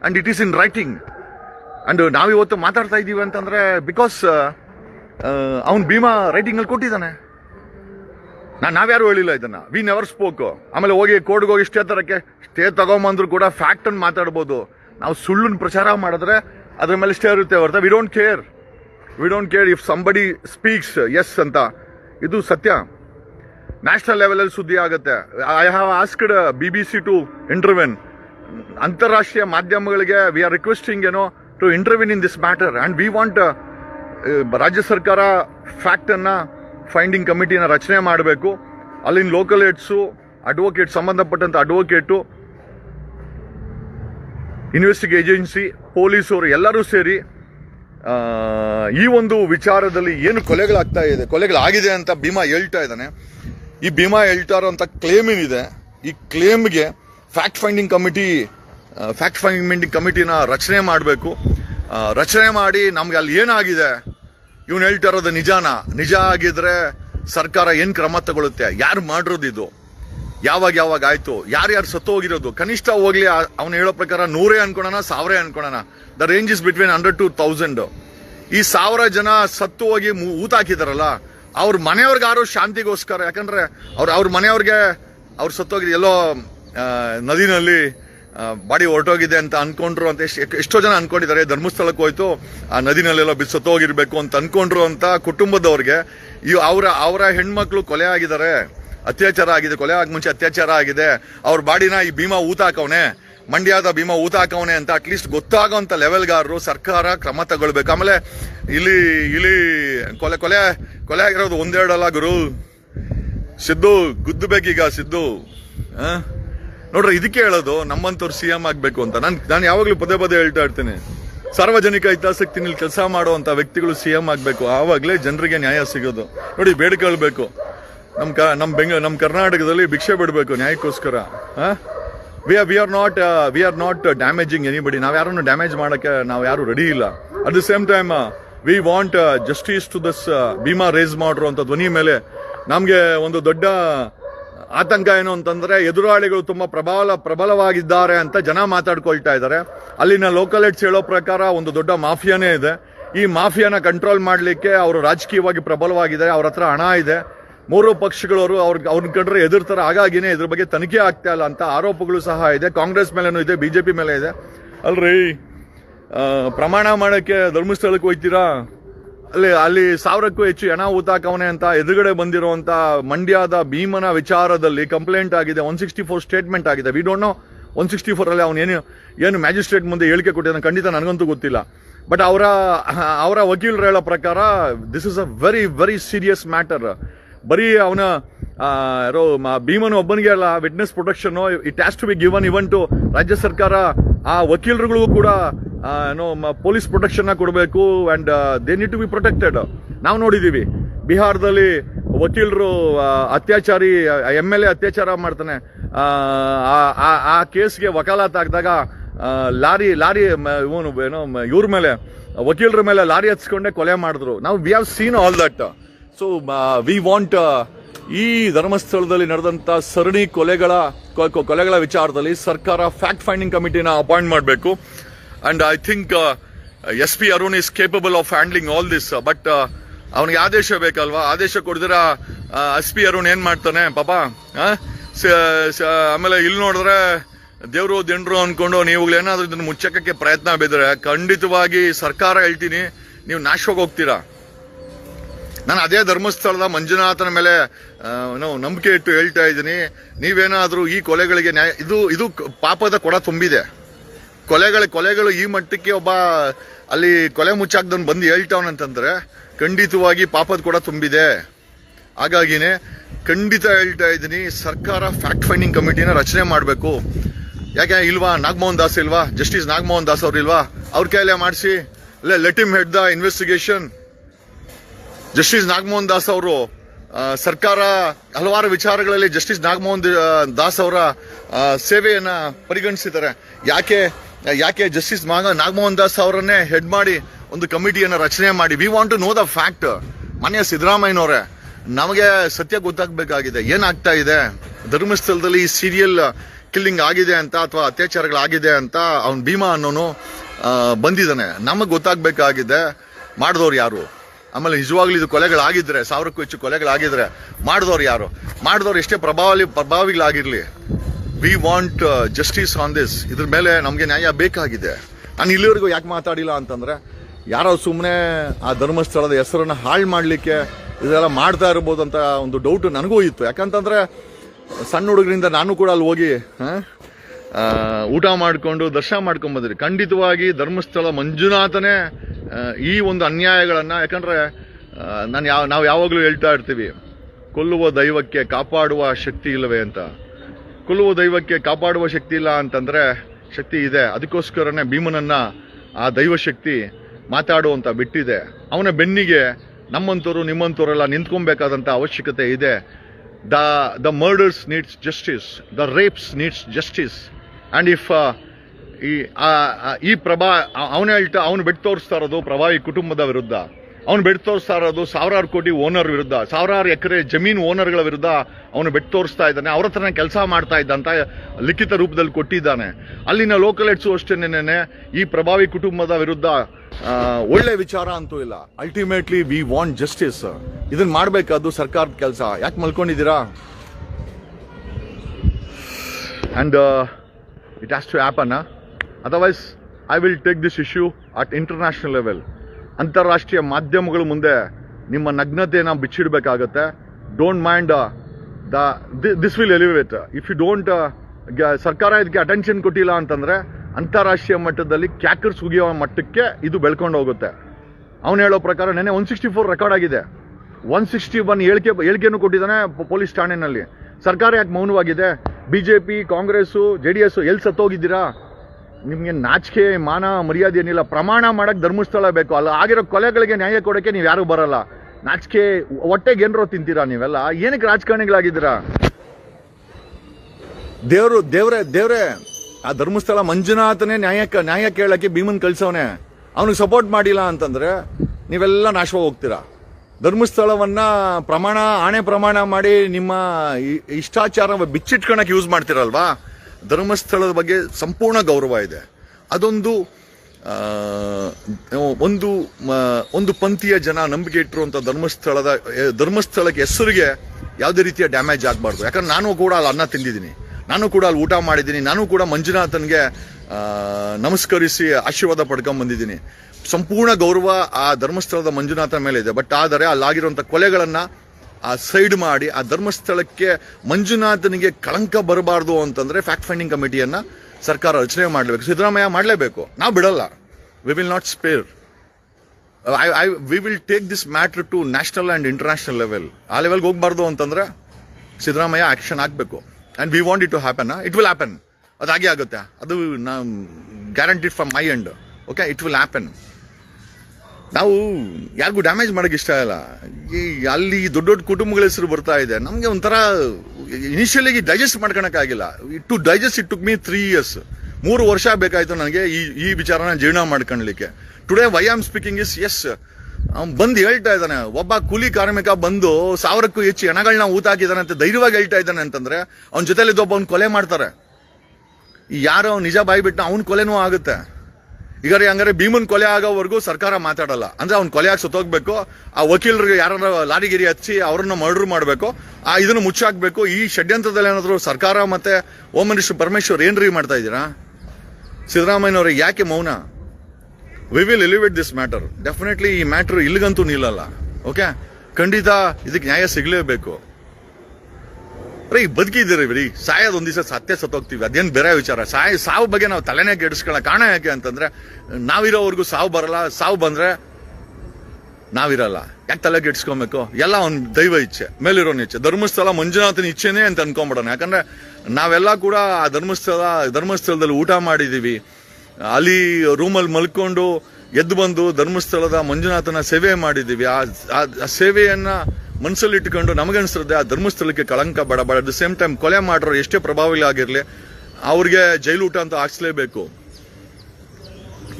and it is in writing and ನಾವಿವತ್ತು ಮಾತಾಡ್ತಾ ಇದ್ದೀವಿ ಅಂತಂದ್ರೆ ಬಿಕಾಸ್ ಅವನು ಭೀಮಾ ರೈಟಿಂಗ್ ಅಲ್ಲಿ ಕೊಟ್ಟಿದ್ದಾನೆ. ನಾನು ನಾವ್ಯಾರು ಹೇಳಿಲ್ಲ ಇದನ್ನ? ವಿ ನೆವರ್ ಸ್ಪೋಕು ಆಮೇಲೆ ಹೋಗಿ ಕೋರ್ಟ್ಗೆ ಹೋಗಿ ಸ್ಟೇ ತರಕ್ಕೆ ಸ್ಟೇ ತಗೊಂಬಂದ್ರು ಕೂಡ ಫ್ಯಾಕ್ಟ್ ಅನ್ನು ಮಾತಾಡ್ಬೋದು. ನಾವು ಸುಳ್ಳನ್ನು ಪ್ರಚಾರ ಮಾಡಿದ್ರೆ ಅದ್ರ ಮೇಲೆ ಸ್ಟೇ ಇರುತ್ತೆ ಹೊರತ. We don't care we don't care if somebody speaks yes ಅಂತ. ಇದು ಸತ್ಯ. ನ್ಯಾಷನಲ್ ಲೆವೆಲಲ್ಲಿ ಸುದ್ದಿ ಆಗುತ್ತೆ. I have asked B B C to intervene ಅಂತಾರಾಷ್ಟ್ರೀಯ ಮಾಧ್ಯಮಗಳಿಗೆ ವಿ ಆರ್ ರಿಕ್ವೆಸ್ಟಿಂಗ್ ಏನೋ to intervene in this matter and we want ರಾಜ್ಯ ಸರ್ಕಾರ ಫ್ಯಾಕ್ಟ್ ಅನ್ನ ಫೈಂಡಿಂಗ್ ಕಮಿಟಿನ ರಚನೆ ಮಾಡಬೇಕು. ಅಲ್ಲಿನ ಲೋಕಲ್ ಏಡ್ಸು ಅಡ್ವೊಕೇಟ್ ಸಂಬಂಧಪಟ್ಟಂತ ಅಡ್ವೊಕೇಟು ಇನ್ವೆಸ್ಟಿಗೆ ಏಜೆನ್ಸಿ ಪೊಲೀಸರು ಎಲ್ಲರೂ ಸೇರಿ ಈ ಒಂದು ವಿಚಾರದಲ್ಲಿ ಏನು ಕೊಲೆಗಳಾಗ್ತಾ ಇದೆ, ಕೊಲೆಗಳಾಗಿದೆ ಅಂತ ಭೀಮಾ ಹೇಳ್ತಾ ಇದ್ದಾನೆ. ಈ ಭೀಮಾ ಹೇಳ್ತಾ ಇರೋಂಥ ಕ್ಲೇಮ್ ಏನಿದೆ, ಈ ಕ್ಲೇಮ್ಗೆ fact finding committee fact finding ಕಮಿಟಿನ ರಚನೆ ಮಾಡಬೇಕು. ರಚನೆ ಮಾಡಿ ನಮ್ಗೆ ಅಲ್ಲಿ ಏನಾಗಿದೆ ಇವನು ಹೇಳ್ತಾ ಇರೋದು ನಿಜಾನ? ನಿಜ ಆಗಿದ್ರೆ ಸರ್ಕಾರ ಏನು ಕ್ರಮ ತಗೊಳುತ್ತೆ ಯಾರು ಮಾಡಿರೋದು ಇದು? ಯಾವಾಗ ಯಾವಾಗ ಆಯ್ತು? ಯಾರ್ಯಾರು ಸತ್ತು ಹೋಗಿರೋದು ಕನಿಷ್ಠ ಹೋಗ್ಲಿ ಅವನು ಹೇಳೋ ಪ್ರಕಾರ ನೂರೇ ಅನ್ಕೊಳೋಣ, ಸಾವಿರೇ ಅನ್ಕೊಳೋಣ. The range is between hundred to thousand ಈ ಸಾವಿರ ಜನ ಸತ್ತು ಹೋಗಿ ಊತ ಹಾಕಿದಾರಲ್ಲ, ಅವ್ರ ಮನೆಯವ್ರಿಗಾರು ಶಾಂತಿಗೋಸ್ಕರ, ಯಾಕಂದ್ರೆ ಅವ್ರ ಅವ್ರ ಮನೆಯವ್ರಿಗೆ ಅವ್ರು ಸತ್ತೋಗಿ ಎಲ್ಲೋ ನದಿನಲ್ಲಿ ಬಾಡಿ ಹೊರಟೋಗಿದೆ ಅಂತ ಅನ್ಕೊಂಡ್ರು ಅಂತ ಎಷ್ಟ್- ಜನ ಅನ್ಕೊಂಡಿದ್ದಾರೆ. ಧರ್ಮಸ್ಥಳಕ್ಕೆ ಹೋಯ್ತು, ಆ ನದಿನಲ್ಲೆಲ್ಲ ಬಿಸತ್ತೋಗಿರ್ಬೇಕು ಸತ್ತೋಗಿರ್ಬೇಕು ಅಂತ ಅನ್ಕೊಂಡ್ರು ಅಂತ ಕುಟುಂಬದವ್ರಿಗೆ ಈ ಅವರ ಅವರ ಹೆಣ್ಮಕ್ಳು ಕೊಲೆ ಆಗಿದ್ದಾರೆ. ಅತ್ಯಾಚಾರ ಆಗಿದೆ. ಕೊಲೆ ಆಗ ಮುಂಚೆ ಅತ್ಯಾಚಾರ ಆಗಿದೆ. ಅವ್ರ ಬಾಡಿನ ಈ ಭೀಮಾ ಊತ ಹಾಕವನೆ. ಮಂಡ್ಯದ ಭೀಮಾ ಊತ ಹಾಕವನೆ ಅಂತ ಅಟ್ಲೀಸ್ಟ್ ಗೊತ್ತಾಗೋಂಥ ಲೆವೆಲ್ಗಾರರು ಸರ್ಕಾರ ಕ್ರಮ ತಗೊಳ್ಬೇಕು. ಆಮೇಲೆ ಇಲ್ಲಿ ಇಲ್ಲಿ ಕೊಲೆ ಕೊಲೆ ಕೊಲೆ ಆಗಿರೋದು ಒಂದೆರಡಲ್ಲ ಗುರು. ಸಿದ್ದು ಗುದ್ದಬೇಕೀಗ ಸಿದ್ದು. ಆ? ನೋಡ್ರಿ, ಇದಕ್ಕೆ ಹೇಳೋದು ನಮ್ಮಂತವ್ರು ಸಿ ಎಂ ಆಗ್ಬೇಕು ಅಂತ. ನಾನು ನಾನು ಯಾವಾಗ್ಲೂ ಪದೇ ಪದೇ ಹೇಳ್ತಾ ಇರ್ತೀನಿ. ಸಾರ್ವಜನಿಕ ಹಿತಾಸಕ್ತಿನಲ್ಲಿ ಕೆಲಸ ಮಾಡುವಂತ ವ್ಯಕ್ತಿಗಳು ಸಿ ಎಂ ಆಗ್ಬೇಕು. ಆವಾಗಲೇ ಜನರಿಗೆ ನ್ಯಾಯ ಸಿಗೋದು. ನೋಡಿ ಬೇಡಿಕೆಳ್ಬೇಕು ನಮ್ಮ ಕ ನಮ್ಮ ಬೆಂಗ ನಮ್ಮ ಕರ್ನಾಟಕದಲ್ಲಿ ಭಿಕ್ಷೆ ಬಿಡಬೇಕು ನ್ಯಾಯಕ್ಕೋಸ್ಕರ. We are we are not we are not damaging anybody ನಾವು ಯಾರನ್ನು ಡ್ಯಾಮೇಜ್ ಮಾಡಕ್ಕೆ ನಾವು ಯಾರು ರೆಡಿ ಇಲ್ಲ. At the same time we want justice to this Bhima race ಮಾಡಿರುವಂತ ಧ್ವನಿ ಮೇಲೆ ನಮಗೆ ಒಂದು ದೊಡ್ಡ ಆತಂಕ ಏನು ಅಂತಂದ್ರೆ ಎದುರಾಳಿಗಳು ತುಂಬಾ ಪ್ರಬಲ ಪ್ರಬಲವಾಗಿದ್ದಾರೆ ಅಂತ ಜನ ಮಾತಾಡ್ಕೊಳ್ತಾ ಇದ್ದಾರೆ. ಅಲ್ಲಿನ ಲೋಕಲ್ ಹೆಡ್ಸ್ ಹೇಳೋ ಪ್ರಕಾರ ಒಂದು ದೊಡ್ಡ ಮಾಫಿಯಾನೇ ಇದೆ. ಈ ಮಾಫಿಯಾನ ಕಂಟ್ರೋಲ್ ಮಾಡಲಿಕ್ಕೆ ಅವರು ರಾಜಕೀಯವಾಗಿ ಪ್ರಬಲವಾಗಿದ್ದಾರೆ. ಅವ್ರ ಹತ್ರ ಹಣ ಇದೆ. ಮೂರು ಪಕ್ಷಗಳವರು ಅವ್ರ ಅವ್ರ ಕಂಡ್ರೆ ಎದುರ್ತಾರೆ. ಹಾಗಾಗಿನೇ ಇದ್ರ ಬಗ್ಗೆ ತನಿಖೆ ಆಗ್ತಾ ಇಲ್ಲ ಅಂತ ಆರೋಪಗಳು ಸಹ ಇದೆ. ಕಾಂಗ್ರೆಸ್ ಮೇಲೇನೂ ಇದೆ, ಬಿಜೆಪಿ ಮೇಲೆ ಇದೆ. ಅಲ್ರಿ ಪ್ರಮಾಣ ಮಾಡೋಕ್ಕೆ ಧರ್ಮಸ್ಥಳಕ್ಕೆ ಹೋಗ್ತೀರಾ ಅಲ್ಲಿ ಅಲ್ಲಿ ಸಾವಿರಕ್ಕೂ ಹೆಚ್ಚು ಹೆಣ ಊತಾಕವನೆ ಅಂತ ಎದುರುಗಡೆ ಬಂದಿರುವಂತ ಮಂಡ್ಯದ ಭೀಮನ ವಿಚಾರದಲ್ಲಿ ಕಂಪ್ಲೇಂಟ್ ಆಗಿದೆ ಒನ್ ಸಿಕ್ಸ್ಟಿ ಫೋರ್ ಸ್ಟೇಟ್ಮೆಂಟ್ ಆಗಿದೆ. We don't know one sixty four ಅಲ್ಲಿ ಅವನು ಏನು ಏನು ಮ್ಯಾಜಿಸ್ಟ್ರೇಟ್ ಮುಂದೆ ಹೇಳಿಕೆ ಕೊಟ್ಟಿದ್ದಾನೆ ಖಂಡಿತ ನನಗಂತೂ ಗೊತ್ತಿಲ್ಲ. ಬಟ್ ಅವರ ಅವರ ವಕೀಲರು ಹೇಳೋ ಪ್ರಕಾರ this is a very very serious matter ಬರೀ ಅವನ ಯಾರೋ ಭೀಮನ ಒಬ್ಬನಿಗೆ ಅಲ್ಲ witness protection it has to be given even to ರಾಜ್ಯ ಸರ್ಕಾರ. ಆ ವಕೀಲರುಗಳಿಗೂ ಕೂಡ ಏನೋ ಪೊಲೀಸ್ ಪ್ರೊಟೆಕ್ಷನ್ ಕೊಡಬೇಕು and they need to be protected ನಾವು ನೋಡಿದೀವಿ. ಬಿಹಾರದಲ್ಲಿ ವಕೀಲರು ಅತ್ಯಾಚಾರಿ ಎಂ ಎಲ್ ಎ ಅತ್ಯಾಚಾರ ಮಾಡ್ತಾನೆ. ಆ, ಕೇಸ್ಗೆ ವಕಾಲತ್ ಹಾಕಿದಾಗ ಲಾರಿ ಲಾರಿ ಇವನು ಏನೋ ಇವ್ರ ಮೇಲೆ ವಕೀಲರ ಮೇಲೆ ಲಾರಿ ಹಚ್ಕೊಂಡೆ ಕೊಲೆ ಮಾಡಿದ್ರು. ನಾವು we have seen all that so we want ಈ ಧರ್ಮಸ್ಥಳದಲ್ಲಿ ನಡೆದಂತ ಸರಣಿ ಕೊಲೆಗಳ ಕೊಲೆಗಳ ವಿಚಾರದಲ್ಲಿ ಸರ್ಕಾರ ಫ್ಯಾಕ್ಟ್ ಫೈಂಡಿಂಗ್ ಕಮಿಟಿನ ಅಪಾಯಿಂಟ್ ಮಾಡಬೇಕು. And I think S P Arun is capable of handling all this but ಅವನಿಗೆ ಆದೇಶ ಬೇಕಲ್ವಾ? ಆದೇಶ ಕೊಡಿದ್ರೆ ಎಸ್ ಪಿ ಅರುಣ್ ಏನ್ ಮಾಡ್ತಾನೆ ಪಾಪ ಆಮೇಲೆ ಇಲ್ಲಿ ನೋಡಿದ್ರೆ ದೇವರು ದಿಂಡ್ರು ಅನ್ಕೊಂಡು ನೀವು ಏನಾದ್ರೂ ಇದನ್ನ ಮುಚ್ಚಕ್ಕೆ ಪ್ರಯತ್ನ ಬಿದ್ರೆ ಖಂಡಿತವಾಗಿ ಸರ್ಕಾರ ಹೇಳ್ತೀನಿ, ನೀವು ನಾಶವಾಗಿ ಹೋಗ್ತೀರಾ. ನಾನು ಅದೇ ಧರ್ಮಸ್ಥಳದ ಮಂಜುನಾಥನ ಮೇಲೆ ಏನೋ ನಂಬಿಕೆ ಇಟ್ಟು ಹೇಳ್ತಾ ಇದ್ದೀನಿ. ನೀವೇನಾದರೂ ಈ ಕೊಲೆಗಳಿಗೆ ನ್ಯಾಯ ಇದು ಇದು ಪಾಪದ ಕೊಡ ತುಂಬಿದೆ. ಕೊಲೆಗಳ, ಕೊಲೆಗಳು ಈ ಮಟ್ಟಕ್ಕೆ ಒಬ್ಬ ಅಲ್ಲಿ ಕೊಲೆ ಮುಚ್ಚಾಕ್ದನ್ ಬಂದು ಹೇಳ್ತಾವನಂತಂದ್ರೆ ಖಂಡಿತವಾಗಿ ಪಾಪದ ಕೂಡ ತುಂಬಿದೆ. ಹಾಗಾಗಿನೇ ಖಂಡಿತ ಹೇಳ್ತಾ ಇದ್ದೀನಿ, ಸರ್ಕಾರ ಫ್ಯಾಕ್ಟ್ ಫೈಂಡಿಂಗ್ ಕಮಿಟಿನ ರಚನೆ ಮಾಡಬೇಕು. ಯಾಕೆ, ಇಲ್ವಾ? ನಾಗಮೋಹನ್ ದಾಸ್ ಇಲ್ವಾ? ಜಸ್ಟಿಸ್ ನಾಗಮೋಹನ್ ದಾಸ್ ಅವ್ರು ಇಲ್ವಾ? ಅವ್ರ ಕೈಲೇ ಮಾಡಿಸಿ. ಇಲ್ಲ let head the investigation justice Nagamohan Das ಅವರು ಸರ್ಕಾರ ಹಲವಾರು ವಿಚಾರಗಳಲ್ಲಿ ಜಸ್ಟಿಸ್ ನಾಗಮೋಹನ್ ದಾಸ್ ಅವರ ಸೇವೆಯನ್ನು ಪರಿಗಣಿಸಿದ್ದಾರೆ. ಯಾಕೆ ಯಾಕೆ ಜಸ್ಟಿಸ್ ನಾಗ- ನಾಗಮೋಹನ್ ದಾಸ್ ಅವರನ್ನೇ ಹೆಡ್ ಮಾಡಿ ಒಂದು ಕಮಿಟಿಯನ್ನು ರಚನೆ ಮಾಡಿ? We want to know the fact ಮಾನ್ಯ ಸಿದ್ದರಾಮಯ್ಯನವರೇ, ನಮಗೆ ಸತ್ಯ ಗೊತ್ತಾಗಬೇಕಾಗಿದೆ. ಏನಾಗ್ತಾ ಇದೆ? ಧರ್ಮಸ್ಥಳದಲ್ಲಿ ಈ ಸೀರಿಯಲ್ ಕಿಲ್ಲಿಂಗ್ ಆಗಿದೆ ಅಂತ ಅಥವಾ ಅತ್ಯಾಚಾರಗಳಾಗಿದೆ ಅಂತ ಅವ್ನು ಭೀಮಾ ಅನ್ನೋನು ಬಂದಿದ್ದಾನೆ. ನಮಗೆ ಗೊತ್ತಾಗಬೇಕಾಗಿದೆ. ಮಾಡಿದವ್ರು ಯಾರು? ಆಮೇಲೆ ನಿಜವಾಗ್ಲೂ ಇದು ಕೊಲೆಗಳಾಗಿದ್ರೆ, ಸಾವಿರಕ್ಕೂ ಹೆಚ್ಚು ಕೊಲೆಗಳಾಗಿದ್ರೆ ಮಾಡಿದವ್ರು ಯಾರು? ಮಾಡಿದವ್ರು ಎಷ್ಟೇ ಪ್ರಭಾವಲಿ, ಪ್ರಭಾವಿಗಳಾಗಿರಲಿ we want justice on this ಇದ್ರ ಮೇಲೆ ನಮಗೆ ನ್ಯಾಯ ಬೇಕಾಗಿದೆ. ನಾನು ಇಲ್ಲಿವರೆಗೂ ಯಾಕೆ ಮಾತಾಡಿಲ್ಲ ಅಂತಂದ್ರೆ, ಯಾರೋ ಸುಮ್ಮನೆ ಆ ಧರ್ಮಸ್ಥಳದ ಹೆಸರನ್ನ ಹಾಳು ಮಾಡಲಿಕ್ಕೆ ಇದೆಲ್ಲ ಮಾಡ್ತಾ ಇರ್ಬೋದು ಅಂತ ಒಂದು ಡೌಟ್ ನನಗೂ ಇತ್ತು. ಯಾಕಂತಂದ್ರೆ, ಸಣ್ಣ ಹುಡುಗರಿಂದ ನಾನು ಕೂಡ ಅಲ್ಲಿ ಹೋಗಿ ಊಟ ಮಾಡಿಕೊಂಡು, ದರ್ಶನ ಮಾಡ್ಕೊಂಡ್ಬಂದ್ರಿ ಖಂಡಿತವಾಗಿ ಧರ್ಮಸ್ಥಳ ಮಂಜುನಾಥನೇ ಈ ಒಂದು ಅನ್ಯಾಯಗಳನ್ನು ಯಾಕಂದರೆ ನಾನು ಯಾವ, ನಾವು ಯಾವಾಗಲೂ ಹೇಳ್ತಾ ಇರ್ತೀವಿ, ಕೊಲ್ಲುವ ದೈವಕ್ಕೆ ಕಾಪಾಡುವ ಶಕ್ತಿ ಇಲ್ಲವೇ ಅಂತ. ಕೊಲ್ಲುವ ದೈವಕ್ಕೆ ಕಾಪಾಡುವ ಶಕ್ತಿ ಇಲ್ಲ ಅಂತಂದರೆ ಶಕ್ತಿ ಇದೆ. ಅದಕ್ಕೋಸ್ಕರನೇ ಭೀಮನನ್ನು ಆ ದೈವ ಶಕ್ತಿ ಮಾತಾಡುವಂತ ಬಿಟ್ಟಿದೆ. ಅವನ ಬೆನ್ನಿಗೆ ನಮ್ಮಂತವರು ನಿಮ್ಮಂಥವರೆಲ್ಲ ನಿಂತ್ಕೊಬೇಕಾದಂಥ ಅವಶ್ಯಕತೆ ಇದೆ. The the murders needs justice the rapes needs justice and if ಈ ಈ ಪ್ರಭಾ ಅವನು ಹೇಳ್ತಾ ಅವನು ಬೆಟ್ಟು ತೋರಿಸ್ತಾ ಇರೋದು ಪ್ರಭಾವಿ ಕುಟುಂಬದ ವಿರುದ್ಧ. ಅವನು ಬೆಟ್ಟು ತೋರಿಸ್ತಾ ಇರೋದು ಸಾವಿರಾರು ಕೋಟಿ ಓನರ್ ವಿರುದ್ಧ. ಸಾವಿರಾರು ಎಕರೆ ಜಮೀನು ಓನರ್ಗಳ ವಿರುದ್ಧ ಅವನು ಬೆಟ್ಟು ತೋರಿಸ್ತಾ ಇದ್ದಾನೆ. ಅವ್ರ ಹತ್ರನೇ ಕೆಲಸ ಮಾಡ್ತಾ ಇದ್ದ ಅಂತ ಲಿಖಿತ ರೂಪದಲ್ಲಿ ಕೊಟ್ಟಿದ್ದಾನೆ. ಅಲ್ಲಿನ ಲೋಕಲ್ ಹೆಡ್ಸು ಅಷ್ಟೇನೇನೆ ಈ ಪ್ರಭಾವಿ ಕುಟುಂಬದ ವಿರುದ್ಧ ಒಳ್ಳೆ ವಿಚಾರ ಅಂತೂ ಇಲ್ಲ. ಅಲ್ಟಿಮೇಟ್ಲಿ ವಿ ವಾಂಟ್ ಜಸ್ಟಿಸ್ ಇದನ್ನ ಮಾಡಬೇಕಾದ್ದು ಸರ್ಕಾರದ ಕೆಲಸ. ಯಾಕೆ ಮಲ್ಕೊಂಡಿದ್ದೀರಾ? And it has to to happen. I will take this issue at international level. ಅಂತಾರಾಷ್ಟ್ರೀಯ ಮಾಧ್ಯಮಗಳ ಮುಂದೆ ನಿಮ್ಮ ನಗ್ನತೆಯನ್ನು ಬಿಚ್ಚಿಡಬೇಕಾಗತ್ತೆ. Don't mind the this will elevate if you don't ಸರ್ಕಾರ ಇದಕ್ಕೆ ಅಟೆನ್ಷನ್ ಕೊಟ್ಟಿಲ್ಲ ಅಂತಂದರೆ ಅಂತಾರಾಷ್ಟ್ರೀಯ ಮಟ್ಟದಲ್ಲಿ ಕ್ಯಾಕರ್ಸ್ ಸುಗಿಯೋ ಮಟ್ಟಕ್ಕೆ ಇದು ಬೆಳ್ಕೊಂಡು ಹೋಗುತ್ತೆ. ಅವನು ಹೇಳೋ ಪ್ರಕಾರ ನೆನೆ ಒನ್ ಸಿಕ್ಸ್ಟಿ ಫೋರ್ ರೆಕಾರ್ಡ್ ಆಗಿದೆ. ಒನ್ ಸಿಕ್ಸ್ಟಿ ಒನ್ ಹೇಳಿಕೆ ಹೇಳಿಕೆಯನ್ನು ಕೊಟ್ಟಿದ್ದಾನೆ ಪೊಲೀಸ್ ಠಾಣೆನಲ್ಲಿ. ಸರ್ಕಾರ ಯಾಕೆ ಮೌನವಾಗಿದೆ? B J P Congress J D S ಎಲ್ಲಿ ಸತ್ತೋಗಿದ್ದೀರಾ? ನಿಮಗೆ ನಾಚಿಕೆ, ಮಾನ, ಮರ್ಯಾದೆ ಏನಿಲ್ಲ. ಪ್ರಮಾಣ ಮಾಡೋಕ್ಕೆ ಧರ್ಮಸ್ಥಳ ಬೇಕು. ಅಲ್ಲ, ಆಗಿರೋ ಕೊಲೆಗಳಿಗೆ ನ್ಯಾಯ ಕೊಡೋಕ್ಕೆ ನೀವು ಯಾರು ಬರಲ್ಲ. ನಾಚಿಕೆ, ಹೊಟ್ಟೆಗೆ ಏನರೋ ತಿಂತೀರಾ ನೀವೆಲ್ಲ? ಏನಕ್ಕೆ ರಾಜಕಾರಣಿಗಳಾಗಿದ್ದೀರಾ? ದೇವರು, ದೇವ್ರೆ ದೇವ್ರೆ, ಆ ಧರ್ಮಸ್ಥಳ ಮಂಜುನಾಥನೇ ನ್ಯಾಯ ನ್ಯಾಯ ಕೇಳಕ್ಕೆ ಭೀಮನ್ ಕಳ್ಸವನೆ. ಅವನಿಗೆ ಸಪೋರ್ಟ್ ಮಾಡಿಲ್ಲ ಅಂತಂದ್ರೆ ನೀವೆಲ್ಲ ನಾಶವಾಗಿ ಹೋಗ್ತೀರಾ ಧರ್ಮಸ್ಥಳವನ್ನ ಪ್ರಮಾಣ, ಆಣೆ ಪ್ರಮಾಣ ಮಾಡಿ ನಿಮ್ಮ ಇಷ್ಟಾಚಾರ ಬಿಚ್ಚಿಟ್ಕೊಳಕ್ ಯೂಸ್ ಮಾಡ್ತೀರಲ್ವಾ? ಧರ್ಮಸ್ಥಳದ ಬಗ್ಗೆ ಸಂಪೂರ್ಣ ಗೌರವ ಇದೆ. ಅದೊಂದು ಒಂದು ಒಂದು ಪಂಥೀಯ ಜನ ನಂಬಿಕೆ ಇಟ್ಟಿರುವಂಥ ಧರ್ಮಸ್ಥಳದ ಧರ್ಮಸ್ಥಳಕ್ಕೆ ಹೆಸರಿಗೆ ಯಾವುದೇ ರೀತಿಯ ಡ್ಯಾಮೇಜ್ ಆಗಬಾರ್ದು. ಯಾಕಂದ್ರೆ ನಾನು ಕೂಡ ಅಲ್ಲಿ ಅನ್ನ ತಿಂದಿದ್ದೀನಿ. ನಾನು ಕೂಡ ಅಲ್ಲಿ ಊಟ ಮಾಡಿದ್ದೀನಿ. ನಾನು ಕೂಡ ಮಂಜುನಾಥನ್ಗೆ ನಮಸ್ಕರಿಸಿ ಆಶೀರ್ವಾದ ಪಡ್ಕೊಂಬಂದಿದ್ದೀನಿ ಸಂಪೂರ್ಣ ಗೌರವ ಆ ಧರ್ಮಸ್ಥಳದ ಮಂಜುನಾಥನ ಮೇಲೆ ಇದೆ. ಬಟ್ ಆದರೆ ಅಲ್ಲಾಗಿರುವಂಥ ಕೊಲೆಗಳನ್ನ ಆ ಸೈಡ್ ಮಾಡಿ, ಆ ಧರ್ಮಸ್ಥಳಕ್ಕೆ ಮಂಜುನಾಥನಿಗೆ ಕಳಂಕ ಬರಬಾರ್ದು ಅಂತಂದ್ರೆ ಫ್ಯಾಕ್ಟ್ ಫೈಂಡಿಂಗ್ ಕಮಿಟಿಯನ್ನ ಸರ್ಕಾರ ರಚನೆ ಮಾಡಲೇಬೇಕು. ಸಿದ್ದರಾಮಯ್ಯ ಮಾಡಲೇಬೇಕು. ನಾವು ಬಿಡಲ್ಲ. We will not spare I I we will take this matter to national and international level ಆ ಲೆವೆಲ್ಗೆ ಹೋಗಬಾರ್ದು ಅಂತಂದ್ರೆ ಸಿದ್ದರಾಮಯ್ಯ ಆಕ್ಷನ್ ಆಗಬೇಕು. And we want it to happen it will happen ಅದು ಹಾಗೆ ಆಗುತ್ತೆ. ಅದು ನಾ guaranteed from my end okay it will happen ನಾವು ಯಾರಿಗೂ ಡ್ಯಾಮೇಜ್ ಮಾಡೋಕೆ ಇಷ್ಟ ಇಲ್ಲ. ಈ ಅಲ್ಲಿ ದೊಡ್ಡ ದೊಡ್ಡ ಕುಟುಂಬಗಳ ಹೆಸರು ಬರ್ತಾ ಇದೆ. ನಮಗೆ ಒಂಥರ initially digest ಮಾಡ್ಕೊಳಕ್ಕಾಗಿಲ್ಲ to digest it took me three years ಮೂರು ವರ್ಷ ಬೇಕಾಯಿತು ನನಗೆ ಈ ಈ ವಿಚಾರನ ಜೀರ್ಣ ಮಾಡ್ಕೊಳ್ಲಿಕ್ಕೆ. Today why am speaking is as ಅವ್ನು ಬಂದು ಹೇಳ್ತಾ ಇದ್ದಾನೆ. ಒಬ್ಬ ಕೂಲಿ ಕಾರ್ಮಿಕ ಬಂದು ಸಾವಿರಕ್ಕೂ ಹೆಚ್ಚು ಹೆಣಗಳನ್ನ ಊತ ಹಾಕಿದ್ದಾನೆ ಅಂತ ಧೈರ್ಯವಾಗಿ ಹೇಳ್ತಾ ಇದ್ದಾನೆ ಅಂತಂದ್ರೆ ಅವ್ನ ಜೊತೆಯಲ್ಲಿದ್ದ ಒಬ್ಬ ಅವ್ನು ಕೊಲೆ ಮಾಡ್ತಾರೆ. ಯಾರೋ ನಿಜ ಬಾಯಿ ಬಿಟ್ಟು ಅವ್ನ ಕೊಲೆನೂ ಆಗುತ್ತೆ. ಈಗ ಹಂಗಾರೆ ಭೀಮನ್ ಕೊಲೆ ಆಗೋವರೆಗೂ ಸರ್ಕಾರ ಮಾತಾಡಲ್ಲ. ಅಂದ್ರೆ ಅವ್ನ ಕೊಲೆ ಆಗಿ ಸುತ್ತೋಗ್ಬೇಕು, ಆ ವಕೀಲರಿಗೆ ಯಾರು ಲಾರಿಗಿರಿ ಹಚ್ಚಿ ಅವ್ರನ್ನ ಮರ್ಡರ್ ಮಾಡಬೇಕು, ಆ ಇದನ್ನು ಮುಚ್ಚಾಕ್ಬೇಕು, ಈ ಷಡ್ಯಂತ್ರದಲ್ಲಿ ಏನಾದರೂ ಸರ್ಕಾರ ಮತ್ತೆ ಹೋಮ್ ಮಿನಿಸ್ಟರ್ ಪರಮೇಶ್ವರ್ ಏನ್ರಿ ಮಾಡ್ತಾ ಇದ್ದೀರಾ? ಸಿದ್ದರಾಮಯ್ಯನವ್ರಿಗೆ ಯಾಕೆ ಮೌನ? We will elevate this matter definitely ಈ ಮ್ಯಾಟರ್ ಇಲ್ಲಿಗಂತೂ ನಿಲ್ಲಲ್ಲ. ಓಕೆ ಖಂಡಿತ ಇದಕ್ಕೆ ನ್ಯಾಯ ಸಿಗಲೇಬೇಕು. ಬರೀ ಬದುಕಿದ್ದೀರಿ ಬರೀ ಸಾಯೋದು ಒಂದ್ ದಿವಸ ಸತ್ಯ ಸತ್ತೋಗ್ತೀವಿ. ಅದೇನ್ ಬೇರೆ ವಿಚಾರ. ಸಾಯ, ಸಾವು ಬಗ್ಗೆ ನಾವು ತಲೆನೇ ಕೆಡಿಸ್ಕೊಳ್ಳೋ ಕಾರಣ ಯಾಕೆ ಅಂತಂದ್ರೆ, ನಾವಿರೋವರೆಗೂ ಸಾವು ಬರಲ್ಲ. ಸಾವು ಬಂದ್ರೆ ನಾವಿರಲ್ಲ. ಯಾಕೆ ತಲೆ ಕೆಡ್ಸ್ಕೊಬೇಕು? ಎಲ್ಲ ಒಂದು ದೈವ ಇಚ್ಛೆ ಮೇಲಿರೋನ ಇಚ್ಛೆ. ಧರ್ಮಸ್ಥಳ ಮಂಜುನಾಥನ ಇಚ್ಛೆನೇ ಅಂತ ಅನ್ಕೊಂಬಿಡೋಣ ಯಾಕಂದ್ರೆ ನಾವೆಲ್ಲ ಕೂಡ ಆ ಧರ್ಮಸ್ಥಳ, ಧರ್ಮಸ್ಥಳದಲ್ಲಿ ಊಟ ಮಾಡಿದೀವಿ. ಅಲ್ಲಿ ರೂಮಲ್ಲಿ ಮಲ್ಕೊಂಡು ಎದ್ದು ಬಂದು ಧರ್ಮಸ್ಥಳದ ಮಂಜುನಾಥನ ಸೇವೆ ಮಾಡಿದ್ದೀವಿ ಆ ಸೇವೆಯನ್ನ ಮನಸ್ಸಲ್ಲಿ ಇಟ್ಕೊಂಡು ನಮಗನ್ಸಿರುತ್ತೆ ಆ ಧರ್ಮಸ್ಥಳಕ್ಕೆ ಕಳಂಕ ಬೇಡ ಬೇಡ. ಅಟ್ ದ ಸೇಮ್ ಟೈಮ್ ಕೊಲೆ ಮಾಡೋರು ಎಷ್ಟೇ ಪ್ರಭಾವಿ ಆಗಿರಲಿ, ಅವ್ರಿಗೆ ಜೈಲು ಊಟ ಅಂತ ಹಾಕ್ಸ್ಲೇಬೇಕು.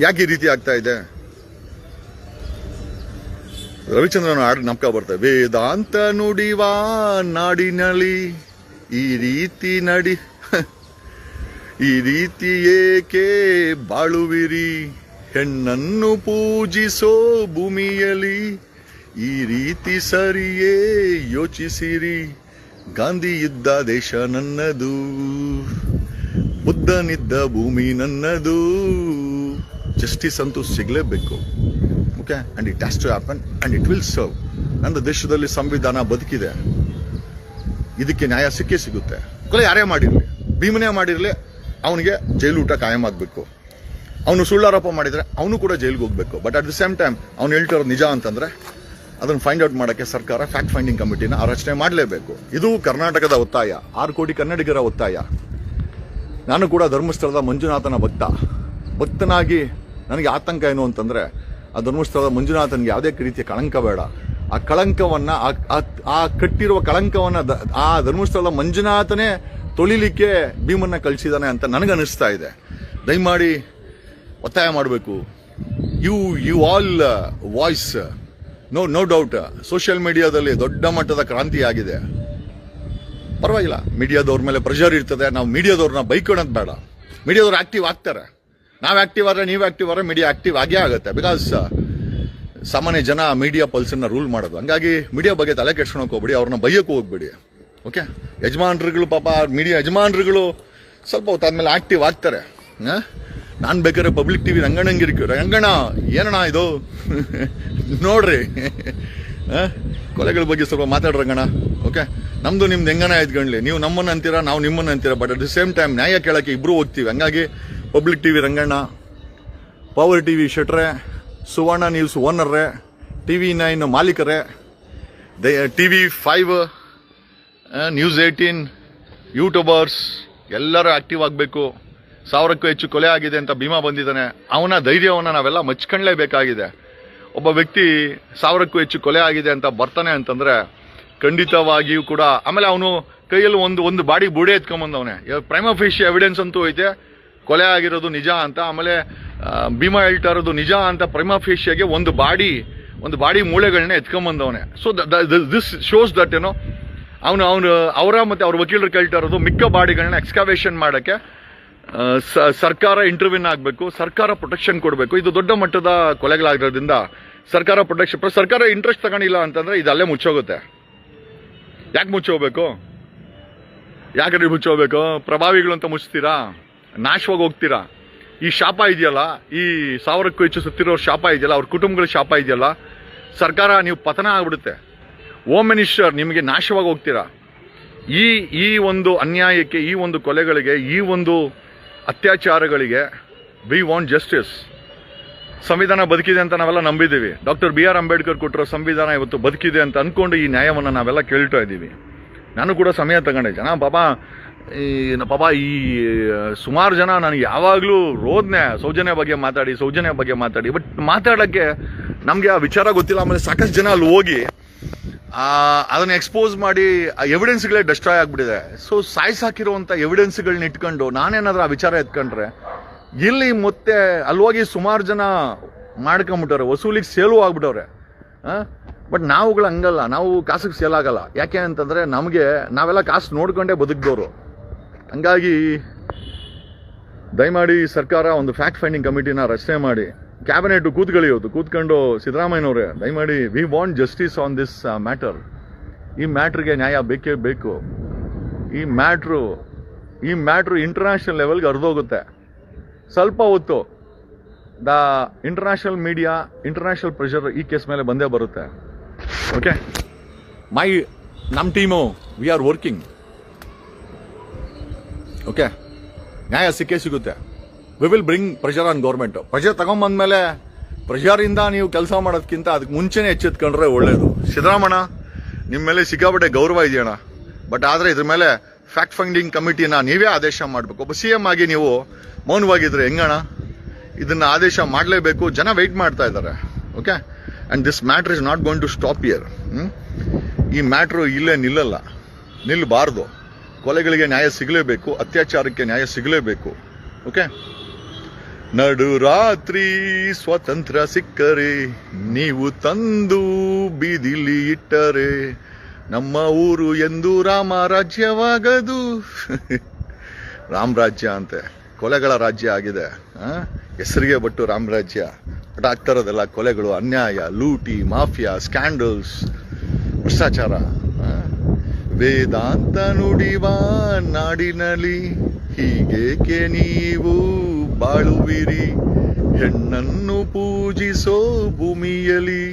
ಯಾಕೆ ಈ ರೀತಿ ಆಗ್ತಾ ಇದೆ? ರವಿಚಂದ್ರನ ಹಾಡು ನಮ್ಕ ಬರ್ತದೆ ವೇದಾಂತ ನುಡಿವ ನಾಡಿನಳಿ ಈ ರೀತಿ ನಡಿ, ಈ ರೀತಿ ಏಕೆ ಬಾಳುವಿರಿ? ಹೆಣ್ಣನ್ನು ಪೂಜಿಸೋ ಭೂಮಿಯಲ್ಲಿ ಈ ರೀತಿ ಸರಿಯೇ ಯೋಚಿಸಿರಿ. ಗಾಂಧಿ ಇದ್ದ ದೇಶ ನನ್ನದು, ಬುದ್ಧನಿದ್ದ ಭೂಮಿ ನನ್ನದು. ಜಸ್ಟಿಸ್ ಅಂತೂ ಸಿಗಲೇಬೇಕು. Okay and it has to happen and it will serve ನನ್ನ ದೇಶದಲ್ಲಿ ಸಂವಿಧಾನ ಬದುಕಿದೆ. ಇದಕ್ಕೆ ನ್ಯಾಯ ಸಿಕ್ಕೇ ಸಿಗುತ್ತೆ. ಕೊಲೆ ಯಾರೇ ಮಾಡಿರಲಿ, ಭೀಮನೇ ಮಾಡಿರಲಿ, ಅವನಿಗೆ ಜೈಲು ಊಟ ಕಾಯಂ ಆಗಬೇಕು. ಅವನು ಸುಳ್ಳಾರೋಪ ಮಾಡಿದರೆ ಅವನು ಕೂಡ ಜೈಲಿಗೆ ಹೋಗಬೇಕು. But at the same time ಅವ್ನು ಹೇಳ್ತಿರೋದು ನಿಜ ಅಂತಂದ್ರೆ ಅದನ್ನ ಫೈಂಡ್ ಔಟ್ ಮಾಡೋಕ್ಕೆ ಸರ್ಕಾರ ಫ್ಯಾಕ್ಟ್ ಫೈಂಡಿಂಗ್ ಕಮಿಟಿನ ರಚನೆ ಮಾಡಲೇಬೇಕು. ಇದು ಕರ್ನಾಟಕದ ಒತ್ತಾಯ. ಆರು ಕೋಟಿ ಕನ್ನಡಿಗರ ಒತ್ತಾಯ. ನಾನು ಕೂಡ ಧರ್ಮಸ್ಥಳದ ಮಂಜುನಾಥನ ಭಕ್ತ. ಭಕ್ತನಾಗಿ ನನಗೆ ಆತಂಕ ಏನು ಅಂತಂದರೆ, ಆ ಧರ್ಮಸ್ಥಳದ ಮಂಜುನಾಥನಿಗೆ ಯಾವುದೇ ರೀತಿಯ ಕಳಂಕ ಬೇಡ. ಆ ಕಳಂಕವನ್ನು, ಆ- ಕಟ್ಟಿರುವ ಕಳಂಕವನ್ನು ಆ ಧರ್ಮಸ್ಥಳದ ಮಂಜುನಾಥನೇ ತೊಳಿಲಿಕ್ಕೆ ಭೀಮನ್ನ ಕಳಿಸಿದಾನೆ ಅಂತ ನನಗನ್ನಿಸ್ತಾ ಇದೆ. ದಯಮಾಡಿ ಒತ್ತಾಯ ಮಾಡಬೇಕು. You you all voice no no doubt social ಮೀಡಿಯಾದಲ್ಲಿ ದೊಡ್ಡ ಮಟ್ಟದ ಕ್ರಾಂತಿ ಆಗಿದೆ. ಪರವಾಗಿಲ್ಲ. ಮೀಡಿಯಾದವ್ರ ಮೇಲೆ ಪ್ರೆಷರ್ ಇರ್ತದೆ. ನಾವು ಮೀಡಿಯಾದವ್ರನ್ನ ಬೈಕೊಳ್ಳೋದು ಬೇಡ. ಮೀಡಿಯಾದವ್ರು ಆಕ್ಟಿವ್ ಆಗ್ತಾರೆ. ನಾವು ಆಕ್ಟಿವ್ ಆದರೆ ನೀವು ಆಕ್ಟಿವ್ ಆದರೆ ಮೀಡಿಯಾ ಆಕ್ಟಿವ್ ಆಗೇ ಆಗುತ್ತೆ. ಬಿಕಾಸ್ ಸಾಮಾನ್ಯ ಜನ ಮೀಡಿಯಾ ಪಲ್ಸನ್ನ ರೂಲ್ ಮಾಡೋದು. ಹಂಗಾಗಿ ಮೀಡಿಯಾ ಬಗ್ಗೆ ತಲೆ ಕೆಡ್ಸ್ಕೊಳಕ್ಕೆ ಹೋಗ್ಬಿಡಿ. ಅವ್ರನ್ನ ಬೈಯಕ್ಕೆ ಹೋಗ್ಬಿಡಿ. ಓಕೆ ಯಜಮಾನ್ರುಗಳು ಪಾಪ ಮೀಡಿಯಾ ಯಜಮಾನ್ರುಗಳು ಸ್ವಲ್ಪ ಹೊತ್ತಾದ್ಮೇಲೆ ಆಕ್ಟಿವ್ ಆಗ್ತಾರೆ. ನಾನು ಬೇಕಾದ್ರೆ ಪಬ್ಲಿಕ್ ಟಿವಿ ರಂಗಣ್ಣಂಗಿರಿ ರಂಗಣ್ಣ, ಏನಣ್ಣ ಇದು? ನೋಡ್ರಿ? ಕೊಲೆಗಳ ಬಗ್ಗೆ ಸ್ವಲ್ಪ ಮಾತಾಡ್ರಂಗಣ ಓಕೆ ನಮ್ದು ನಿಮ್ದು ಹೆಂಗನ ಇದ್ಕೊಂಡ್ಲಿ ನೀವು ನಮ್ಮನ್ನ ಅಂತೀರಾ, ನಾವು ನಿಮ್ಮನ್ನ ಅಂತೀರಾ? But at the same time ನ್ಯಾಯ ಕೇಳಕ್ಕೆ ಇಬ್ರು ಹೋಗ್ತೀವಿ. ಹಂಗಾಗಿ public TV Ranganna power TV ಶೆಟ್ರೆ, Suvarna news ಓನರ್ರೆ TV nine ಮಾಲೀಕರೇ TV five news eighteen YouTubers ಎಲ್ಲರೂ ಆಕ್ಟಿವ್ ಆಗಬೇಕು. ಸಾವಿರಕ್ಕೂ ಹೆಚ್ಚು ಕೊಲೆ ಆಗಿದೆ ಅಂತ ಭೀಮಾ ಬಂದಿದ್ದಾನೆ. ಅವನ ಧೈರ್ಯವನ್ನು ನಾವೆಲ್ಲ ಮಚ್ಕೊಳ್ಳೇಬೇಕಾಗಿದೆ ಒಬ್ಬ ವ್ಯಕ್ತಿ ಸಾವಿರಕ್ಕೂ ಹೆಚ್ಚು ಕೊಲೆ ಆಗಿದೆ ಅಂತ ಬರ್ತಾನೆ ಅಂತಂದರೆ ಖಂಡಿತವಾಗಿಯೂ ಕೂಡ, ಆಮೇಲೆ ಅವನು ಕೈಯಲ್ಲಿ ಒಂದು ಒಂದು ಬಾಡಿ ಬೂಡೆ ಎತ್ಕೊಂಬಂದವನೆ ಪ್ರೈಮ್ ಫಿಶ್ ಎವಿಡೆನ್ಸ್ ಅಂತೂ ಐತೆ. ಕೊಲೆ ಆಗಿರೋದು ನಿಜ ಅಂತ, ಆಮೇಲೆ ಭೀಮಾ ಹೇಳ್ತಾ ಇರೋದು ನಿಜ ಅಂತ ಪ್ರೈಮ ಫಿಶಿಯಾಗೆ ಒಂದು ಬಾಡಿ ಒಂದು ಬಾಡಿ ಮೂಳೆಗಳನ್ನ ಎತ್ಕೊಂಬಂದವನೆ ಸೊ ದಿಸ್ ಶೋಸ್ ದಟ್ ಏನೋ ಅವನು ಅವನು, ಅವರ ಮತ್ತು ಅವ್ರ ವಕೀಲರು ಕೇಳ್ತಾ ಇರೋದು ಮಿಕ್ಕ ಬಾಡಿಗಳನ್ನ ಎಕ್ಸ್ಕಾವೇಷನ್ ಮಾಡಕ್ಕೆ ಸರ್ಕಾರ ಇಂಟರ್ವ್ಯೂನ್ ಆಗಬೇಕು, ಸರ್ಕಾರ ಪ್ರೊಟೆಕ್ಷನ್ ಕೊಡಬೇಕು. ಇದು ದೊಡ್ಡ ಮಟ್ಟದ ಕೊಲೆಗಳಾಗಿರೋದ್ರಿಂದ ಸರ್ಕಾರ ಪ್ರೊಟೆಕ್ಷನ್ ಸರ್ಕಾರ ಇಂಟ್ರೆಸ್ಟ್ ತಗೊಂಡಿಲ್ಲ ಅಂತಂದ್ರೆ ಇದು ಅಲ್ಲೇ ಮುಚ್ಚೋಗುತ್ತೆ. ಯಾಕೆ ಮುಚ್ಚೋಗ್ಬೇಕು? ಯಾಕೆ ಮುಚ್ಚೋಗ್ಬೇಕು? ಪ್ರಭಾವಿಗಳು ಅಂತ ಮುಚ್ತೀರಾ? ನಾಶವಾಗಿ ಹೋಗ್ತೀರಾ? ಈ ಶಾಪ ಇದೆಯಲ್ಲ, ಈ ಸಾವಿರಕ್ಕೂ ಹೆಚ್ಚು ಸುತ್ತಿರೋ ಶಾಪ ಇದೆಯಲ್ಲ, ಅವ್ರ ಕುಟುಂಬಗಳ ಶಾಪ ಇದೆಯಲ್ಲ, ಸರ್ಕಾರ ನೀವು ಪತನ ಆಗ್ಬಿಡುತ್ತೆ. ಹೋಮ್ ಮಿನಿಸ್ಟರ್ ನಿಮಗೆ ನಾಶವಾಗಿ ಹೋಗ್ತೀರಾ? ಈ ಈ ಒಂದು ಅನ್ಯಾಯಕ್ಕೆ, ಈ ಒಂದು ಕೊಲೆಗಳಿಗೆ, ಈ ಒಂದು ಅತ್ಯಾಚಾರಗಳಿಗೆ ವಿ ವಾಂಟ್ ಜಸ್ಟಿಸ್ ಸಂವಿಧಾನ ಬದುಕಿದೆ ಅಂತ ನಾವೆಲ್ಲ ನಂಬಿದ್ದೀವಿ. ಡಾಕ್ಟರ್ ಬಿ ಆರ್ ಅಂಬೇಡ್ಕರ್ ಕೊಟ್ಟಿರೋ ಸಂವಿಧಾನ ಇವತ್ತು ಬದುಕಿದೆ ಅಂತ ಅಂದ್ಕೊಂಡು ಈ ನ್ಯಾಯವನ್ನು ನಾವೆಲ್ಲ ಕೇಳ್ತಾ ಇದ್ದೀವಿ. ನಾನು ಕೂಡ ಸಮಯ ತಗೊಂಡೆ. ಜನ ಬಾಬಾ ಈ, ಪಾಪ ಈ, ಸುಮಾರು ಜನ ನನಗೆ ಯಾವಾಗಲೂ ರೋದ್ನೆ, ಸೌಜನ್ಯ ಬಗ್ಗೆ ಮಾತಾಡಿ, ಸೌಜನ್ಯ ಬಗ್ಗೆ ಮಾತಾಡಿ ಬಟ್ ಮಾತಾಡೋಕ್ಕೆ ನಮಗೆ ಆ ವಿಚಾರ ಗೊತ್ತಿಲ್ಲ. ಆಮೇಲೆ ಸಾಕಷ್ಟು ಜನ ಅಲ್ಲಿ ಹೋಗಿ ಅದನ್ನ ಎಕ್ಸ್ಪೋಸ್ ಮಾಡಿ ಆ ಎವಿಡೆನ್ಸ್ಗಳೇ ಡೆಸ್ಟ್ರಾಯ್ ಆಗಿಬಿಟ್ಟಿದೆ. ಸೊ ಸಾಯಿಸಾಕಿರುವಂತ ಎವಿಡೆನ್ಸ್ಗಳನ್ನ ಇಟ್ಕೊಂಡು ನಾನೇನಾದರೂ ಆ ವಿಚಾರ ಎತ್ಕೊಂಡ್ರೆ, ಇಲ್ಲಿ ಮತ್ತೆ ಅಲ್ವಾಗಿ ಸುಮಾರು ಜನ ಮಾಡ್ಕೊಂಬಿಟ್ಟವ್ರೆ, ವಸೂಲಿಗೆ ಸೇಲು ಆಗ್ಬಿಟ್ಟವ್ರೆ. ಬಟ್ ನಾವುಗಳು ಹಂಗಲ್ಲ, ನಾವು ಕಾಸಿಗೆ ಸೇಲ್ ಆಗಲ್ಲ. ಯಾಕೆ ಅಂತಂದರೆ ನಮಗೆ ನಾವೆಲ್ಲ ಕಾಸು ನೋಡ್ಕೊಂಡೇ ಬದುಕಿದವರು ಹಂಗಾಗಿ ದಯಮಾಡಿ ಸರ್ಕಾರ ಒಂದು ಫ್ಯಾಕ್ಟ್ ಫೈಂಡಿಂಗ್ ಕಮಿಟಿನ ರಚನೆ ಮಾಡಿ. ಕ್ಯಾಬಿನೆಟ್ ಇವತ್ತು ಕೂತ್ಕೊಂಡು ಸಿದ್ದರಾಮಯ್ಯನವರೇ, ದಯಮಾಡಿ we want justice on this matter ಈ ಮ್ಯಾಟ್ರಿಗೆ ನ್ಯಾಯ ಬೇಕೇ ಬೇಕು. ಈ ಮ್ಯಾಟ್ರು ಈ ಮ್ಯಾಟ್ರು ಇಂಟರ್ನ್ಯಾಷನಲ್ ಲೆವೆಲ್ಗೆ ಹರಿದೋಗುತ್ತೆ. ಸ್ವಲ್ಪ ಹೊತ್ತು the international media international pressure ಈ ಕೇಸ್ ಮೇಲೆ ಬಂದೇ ಬರುತ್ತೆ. ಓಕೆ ಮೈ ನಮ್ಮ team we are working okay ನ್ಯಾಯ ಸಿಕ್ಕೇ ಸಿಗುತ್ತೆ. We will bring pressure on government pressure ತಗೊಂಬಂದ್ಮೇಲೆ ಪ್ರೆಷರಿಂದ ನೀವು ಕೆಲಸ ಮಾಡೋದಕ್ಕಿಂತ ಅದಕ್ಕೆ ಮುಂಚೆನೆ ಎಚ್ಚೆತ್ಕೊಂಡ್ರೆ ಒಳ್ಳೇದು. ಸಿದ್ದರಾಮಣ್ಣ ನಿಮ್ಮ ಮೇಲೆ ಸಿಕ್ಕಾಪಟ್ಟೆ ಗೌರವ ಇದೆಯಣ್ಣ. ಬಟ್ ಆದರೆ ಇದ್ರ ಮೇಲೆ ಫ್ಯಾಕ್ಟ್ ಫೈಂಡಿಂಗ್ ಕಮಿಟಿನ ನೀವೇ ಆದೇಶ ಮಾಡಬೇಕು. ಒಬ್ಬ ಸಿ ಎಂ ಆಗಿ ನೀವು ಮೌನವಾಗಿದ್ರೆ ಹೆಂಗಣ್ಣ? ಇದನ್ನು ಆದೇಶ ಮಾಡಲೇಬೇಕು. ಜನ ವೆಯ್ಟ್ ಮಾಡ್ತಾ ಇದ್ದಾರೆ. Okay and this matter is not going to stop here ಈ ಮ್ಯಾಟ್ರು ಇಲ್ಲೇ ನಿಲ್ಲಲ್ಲ. ನಿಲ್ಲಬಾರ್ದು ಕೊಲೆಗಳಿಗೆ ನ್ಯಾಯ ಸಿಗಲೇಬೇಕು. ಅತ್ಯಾಚಾರಕ್ಕೆ ನ್ಯಾಯ ಸಿಗಲೇಬೇಕು. ಓಕೆ ನಡು ರಾತ್ರಿ ಸ್ವತಂತ್ರ ಸಿಕ್ಕರೆ, ನೀವು ತಂದು ಬೀದಿಲಿ ಇಟ್ಟರೆ, ನಮ್ಮ ಊರು ಎಂದು ರಾಮ ರಾಜ್ಯವಾಗದು ರಾಮರಾಜ್ಯ ಅಂತೆ, ಕೊಲೆಗಳ ರಾಜ್ಯ ಆಗಿದೆ? ಹೆಸರಿಗೆ ಬಟ್ಟು ರಾಮರಾಜ್ಯ ಬಟ್ ಆಗ್ತಾ ಕೊಲೆಗಳು, ಅನ್ಯಾಯ, ಲೂಟಿ, ಮಾಫಿಯಾ, ಸ್ಕ್ಯಾಂಡಲ್ಸ್, ಭ್ರಷ್ಟಾಚಾರ? ವೇದಾಂತ ನುಡಿವ ನಾಡಿನಲ್ಲಿ ಹೀಗೇಕೆ ನೀವು ಬಾಳುವಿರಿ? ಹೆಣ್ಣನ್ನು ಪೂಜಿಸೋ ಭೂಮಿಯಲ್ಲಿ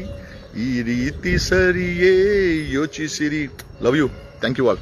ಈ ರೀತಿ ಸರಿಯೇ ಯೋಚಿಸಿರಿ. Love you thank you all